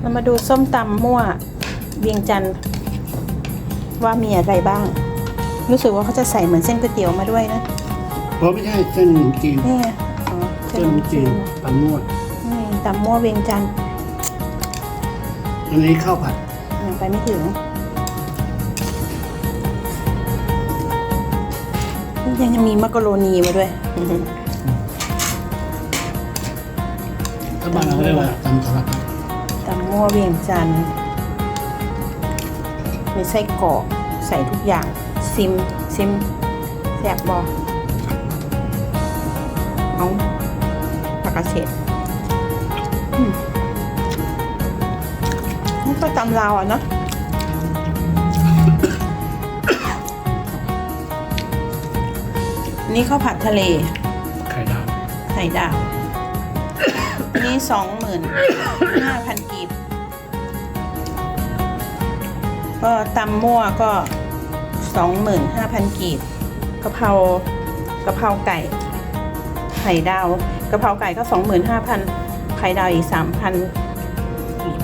เรามาดูส้มตำมั่วเวียงจันทร์ว่ามีอะไรบ้าง รู้สึกว่าเขาจะใส่เหมือนเส้นก๋วยเตี๋ยวมาด้วยนะเพราะไม่ใช่เส้นจีนนี่ไงอ๋อเส้เส้นนจีจีนนตำนวดนี่ตำมั่วเวียงจันทร์อันนี้ข้าวผัดยังไปไม่ถึงยังจะมีมักกะโรนีมาด้วยถ้าบ้านเราเรียกว่าตำสลัดผัก ตำมั่วเวียงจันทร์มีไส้กรอกใส่ทุกอย่าง ซิม ซิมแซ่บบอกเอาผักกระเฉดอืมนี่ก็ตำลาวอะเนาะนี่ข้าวผัดทะเล ไข่ดาว ไข่ดาว นี่สองหมื่นห้าพันกีบ ก็ตำมั่วก็สองหมื่นห้าพันกีบกะเพรากะเพราไก่ไข่ดาวกะเพราไก่ก็สองหมื่นห้าพันไข่ดาวอีกสามพันกีบ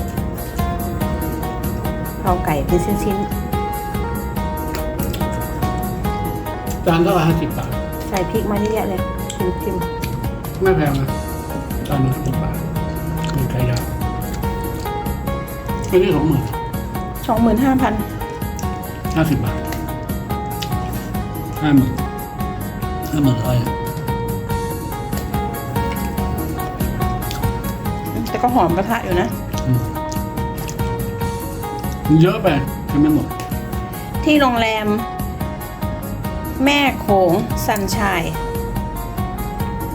กะเพราไก่เป็นชิ้นจานเท่าไหร่ห้าสิบบาทๆใส่พริกมาเยอะแยะเลยชิมชิมไม่แพงนะ จานหนึ่งสิบบาทมีไข่ดาวอันนี้สองหมื่นสองหมื่นห้าพันห้าสิบบาทห้าหมื่นห้าหมื่นร้อยแต่ก็หอมกระทะอยู่นะ อืมมันเยอะไปกินไม่หมด ที่โรงแรม แม่โขงสันชาย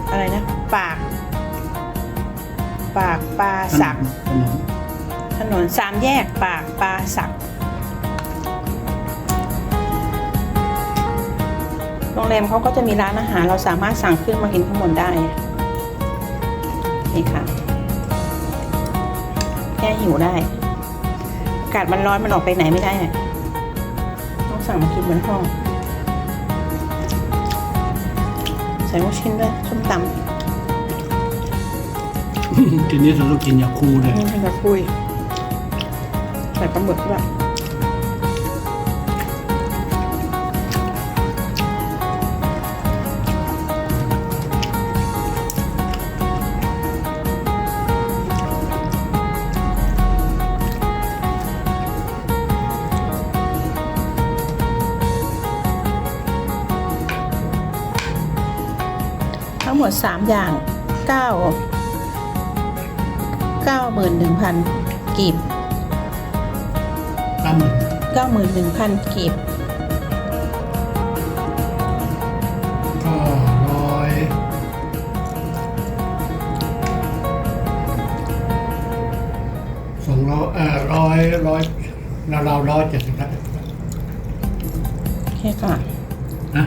อะไรนะ ปาก ปากปลาสักขนมถนนสามแยกปากปลาสัก โรงแรมเขาก็จะมีร้านอาหาร เราสามารถสั่งขึ้นมากินข้างบนได้ นี่ค่ะ แก้หิวได้ อากาศมันร้อนมันออกไปไหนไม่ได้ไงต้องสั่งมากินบนห้อง ใส่ลูกชิ้นด้วยส้มตำ ทีนี้เราต้องกินยาคูเลยนี่ให้เราคุยใส่ปลาหมึกด้วยทั้งหมด 3 อย่าง 9 91,000กีบตำหนึ่ง91,000กีบก็ร้อยสองร้อยเอ่อร้อยร้อยเราเราร้อยเจ็ดสิบแล้วโอเคค่ะนะ